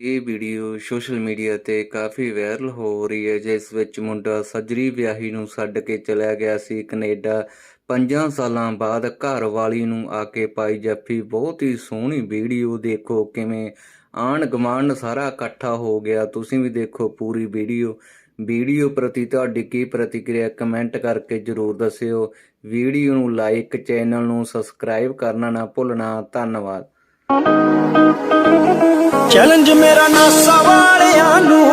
ਇਹ video social media ਤੇ ਕਾਫੀ viral ਹੋ ਰਹੀ ਹੈ, ਜਿਸ ਵਿੱਚ ਮੁੰਡਾ ਸੱਜਰੀ ਵਿਆਹੀ ਨੂੰ ਛੱਡ ਕੇ ਚਲਾ ਗਿਆ ਸੀ। ਕੈਨੇਡਾ ਪੰਜਾਂ ਸਾਲਾਂ ਬਾਅਦ ਘਰ ਵਾਲੀ ਨੂੰ ਆ ਕੇ ਪਾਈ ਜੱਫੀ। ਬਹੁਤ ਹੀ ਸੋਹਣੀ ਵੀਡੀਓ, ਦੇਖੋ ਕਿਵੇਂ ਆਣ ਗਮਾਂਡ ਸਾਰਾ ਇਕੱਠਾ ਹੋ ਗਿਆ। ਤੁਸੀਂ ਵੀ ਦੇਖੋ ਪੂਰੀ ਵੀਡੀਓ। ਵੀਡੀਓ ਪ੍ਰਤੀ ਤੁਹਾਡੀ ਕੀ ਪ੍ਰਤੀਕਿਰਿਆ, ਕਮੈਂਟ ਕਰਕੇ ਜਰੂਰ ਦੱਸਿਓ। ਵੀਡੀਓ ਨੂੰ ਲਾਈਕ, ਚੈਨਲ ਨੂੰ ਸਬਸਕ੍ਰਾਈਬ ਕਰਨਾ ਨਾ ਭੁੱਲਣਾ। ਧੰਨਵਾਦ। ਚੈਲੰਜ ਮੇਰਾ ਨਾਸਾ ਵਾਲਿਆਂ ਨੂੰ।